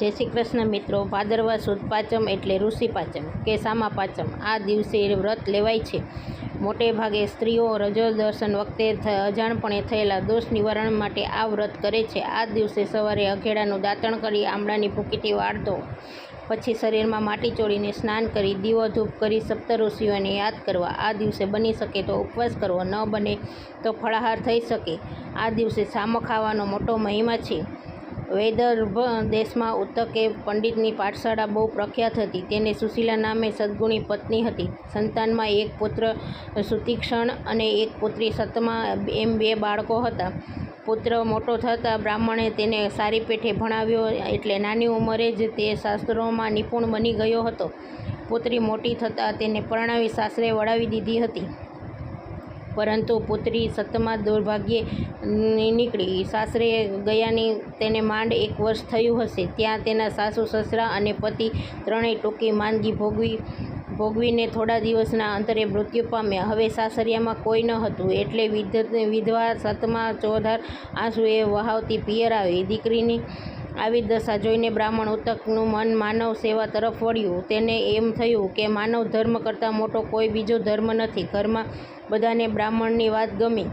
જય શ્રી કૃષ્ણ મિત્રો. ભાદરવા સુદ પાંચમ એટલે ઋષિ પાંચમ કે સામા પાંચમ. આ દિવસે વ્રત લેવાય છે. મોટે ભાગે સ્ત્રીઓ રજો દર્શન વખતે અજાણપણે થયેલા દોષ નિવારણ માટે આ વ્રત કરે છે. આ દિવસે સવારે અઘેડાનું દાંતણ કરી આમળાની ભૂકીટી વાળતો, પછી શરીરમાં માટી ચોળીને સ્નાન કરી દીવો ધૂપ કરી સપ્ત ઋષિઓને યાદ કરવા. આ દિવસે બની શકે તો ઉપવાસ કરવો. ન બને તો ફળાહાર થઈ શકે. આ દિવસે સામો ખાવાનો મોટો મહિમા છે. વૈદર્ભ દેશમાં ઉત્તકે પંડિતની પાઠશાળા બહુ પ્રખ્યાત હતી. તેને સુશીલા નામે સદગુણી પત્ની હતી. સંતાનમાં એક પુત્ર સુતીક્ષણ અને એક પુત્રી સતમા, એમ બે બાળકો હતા. પુત્ર મોટો થતાં બ્રાહ્મણે તેને સારી પેઠે ભણાવ્યો એટલે નાની ઉંમરે જ તે શાસ્ત્રોમાં નિપુણ બની ગયો હતો. પુત્રી મોટી થતાં તેને પરણાવી સાસરે વળાવી દીધી હતી. પરંતુ પુત્રી સતમાં દુર્ભાગ્યે નીકળી. સાસરે ગયાની તેને માંડ એક વર્ષ થયું હશે. ત્યાં તેના સાસુ, સસરા અને પતિ ત્રણેય ટૂંકી માંદગી ભોગવી, ભોગવીને થોડા દિવસના અંતરે મૃત્યુ પામ્યા. હવે સાસરિયામાં કોઈ ન હતું. એટલે વિધ, વિધવા સતમા ચોધાર આંસુએ વહાવતી પિયર આવી. દીકરીની આવી દશા જોઈને બ્રાહ્મણ ઉતકનું મન માનવ સેવા તરફ વળ્યું. તેને એમ થયું કે માનવ ધર્મ કરતાં મોટો કોઈ બીજો ધર્મ નથી. ઘરમાં બધાને બ્રાહ્મણની વાત ગમી.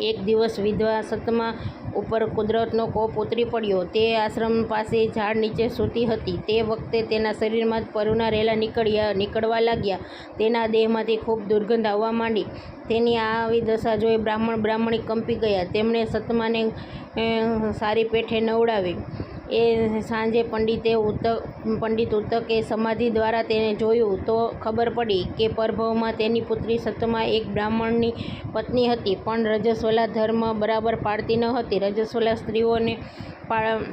એક દિવસ વિધવા સતમા ઉપર કુદરતનો કોપ ઉતરી પડ્યો. તે આશ્રમ પાસે ઝાડ નીચે સૂતી હતી. તે વખતે તેના શરીરમાં પરુના રેલા નીકળ્યા, નીકળવા લાગ્યા. તેના દેહમાંથી ખૂબ દુર્ગંધ આવવા માંડી. તેની આવી દશા જોઈ બ્રાહ્મણ બ્રાહ્મણી કંપી ગયા. તેમણે સતમાને સારી પેઠે નવડાવી. એ સાંજે પંડિતે ઉત્તક પંડિત ઉત્તકે સમાધિ દ્વારા તેને જોયું તો ખબર પડી કે પરભવમાં તેની પુત્રી સતમા એક બ્રાહ્મણની પત્ની હતી. પણ રજસ્વલા ધર્મ બરાબર પાડતી ન હતી. રજસ્વલા સ્ત્રીઓને પાળ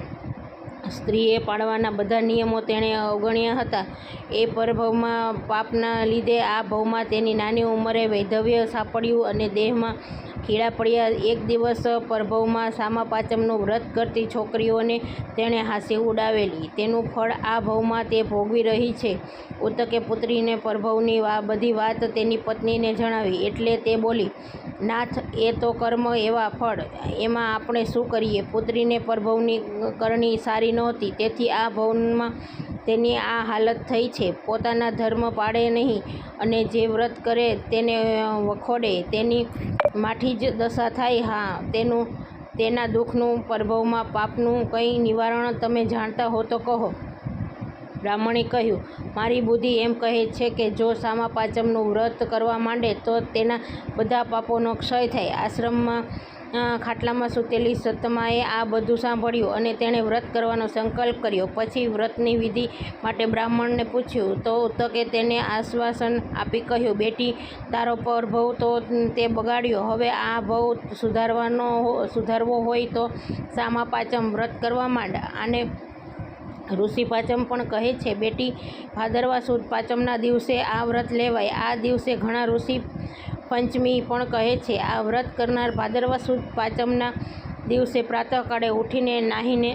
સ્ત્રીએ પાળવાના બધા નિયમો તેણે અવગણ્યા હતા. એ પરભવમાં પાપના લીધે આ ભવમાં તેની નાની ઉંમરે વૈધવ્ય સાંપડ્યું અને દેહમાં કીડા પડ્યા. એક દિવસ પરભવમાં સામા પાંચમનું વ્રત કરતી છોકરીઓને તેણે હાંસી ઉડાવેલી. તેનું ફળ આ ભવમાં તે ભોગવી રહી છે. ઉતકે પુત્રીને પરભવની આ બધી વાત તેની પત્નીને જણાવી એટલે તે બોલી નાથ એ તો કર્મ એવા ફળ. એમાં આપણે શું કરીએ? પુત્રીને પરભવની કરણી સારી નહોતી. તેથી આ ભવનમાં તેની આ હાલત થઈ છે. પોતાના ધર્મ પાળે નહીં અને જે વ્રત કરે તેને વખોડે. તેની માઠી જ દશા થાય. હા, તેનું, તેના દુઃખનું પરભવમાં પાપનું કંઈ નિવારણ તમે જાણતા હો તો કહો. બ્રાહ્મણે કહ્યું, મારી બુદ્ધિ એમ કહે છે કે જો સામા પાંચમનું વ્રત કરવા માંડે તો તેના બધા પાપોનો ક્ષય થાય. આશ્રમમાં ખાટલામાં સૂતેલી સતમાએ આ બધું સાંભળ્યું અને તેણે વ્રત કરવાનો સંકલ્પ કર્યો. પછી વ્રતની વિધિ માટે બ્રાહ્મણને પૂછ્યું, તો તકે તેને આશ્વાસન આપી કહ્યું, બેટી, તારો પરભવ તો તે બગાડ્યો. હવે આ ભવ સુધારવાનો સુધારવો હોય તો સામા પાંચમ વ્રત કરવા માંડ આને ઋષિ પાંચમ પણ કહે છે, બેટી, ભાદરવા સુદ પાંચમના દિવસે આ વ્રત લેવાય. આ દિવસે ઘણા ઋષિ પંચમી પણ કહે છે, આ વ્રત કરનાર ભાદરવા સુદ પાંચમના દિવસે પ્રાતઃકાળે ઉઠીને નાહીને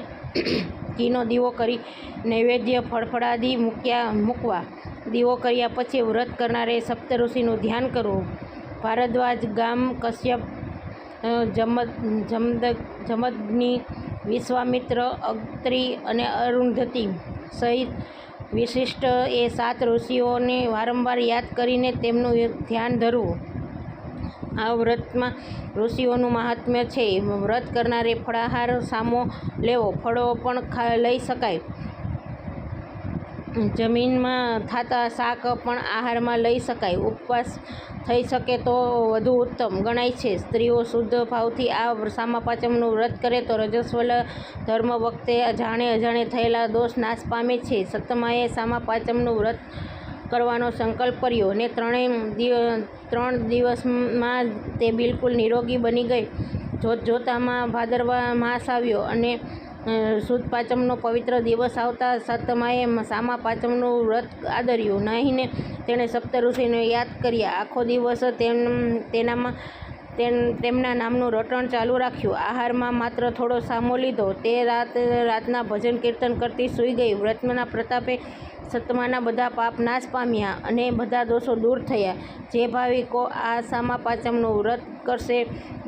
ઘીનો દીવો કરી નૈવેદ્ય ફળફળાદી મૂક્યા, મૂકવા. દીવો કર્યા પછી વ્રત કરનારે સપ્ત ઋષિનું ધ્યાન કરવું. ભારદ્વાજ ગામ કશ્યપ જમદ જમદ જમદગ્નિ વિશ્વામિત્ર અત્રિ અને અરુંધતી સહિત વિશિષ્ટ એ સાત ઋષિઓને વારંવાર યાદ કરીને તેમનું ધ્યાન ધરવું. આ વ્રતમાં ઋષિઓનું મહાત્મ્ય છે. વ્રત કરનારે ફળાહાર સામો લેવો. ફળો પણ ખા લઈ શકાય. જમીનમાં થતા શાક પણ આહારમાં લઈ શકાય. ઉપવાસ થઈ શકે તો વધુ ઉત્તમ ગણાય છે. સ્ત્રીઓ શુદ્ધ ભાવથી આ સામા પાંચમનું વ્રત કરે તો રજસ્વલ ધર્મ વખતે જાણે અજાણે થયેલા દોષ નાશ પામે છે. સતમાએ સામા પાંચમનું વ્રત કરવાનો સંકલ્પ કર્યો ને ત્રણેય ત્રણ દિવસમાં તે બિલકુલ નિરોગી બની ગઈ. જોત જોતામાં ભાદરવા માસ આવ્યો અને સુદ પાંચમનો પવિત્ર દિવસ આવતા સતમાએ સામા પાંચમનું વ્રત આદર્યું. નહીંને તેણે સપ્ત ઋષિને યાદ કર્યા. આખો દિવસ તેમ, તેનામાં, તેમ, તેમના નામનું રટણ ચાલુ રાખ્યું. આહારમાં માત્ર થોડો સામો લીધો. તે રાત, રાતના ભજન કીર્તન કરતી સૂઈ ગઈ. વ્રતના પ્રતાપે સતમાના બધા પાપ નાશ પામ્યા અને બધા દોષો દૂર થયા. જે ભાવિકો આ સામા પાંચમનું વ્રત કરશે,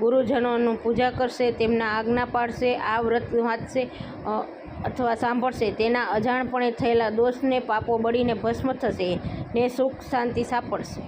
ગુરુજનોનું પૂજા કરશે, તેમના આજ્ઞા પાડશે, આ વ્રત વાંચશે અથવા સાંભળશે, તેના અજાણપણે થયેલા દોષને પાપો બળીને ભસ્મ થશે ને સુખ શાંતિ સાંપડશે.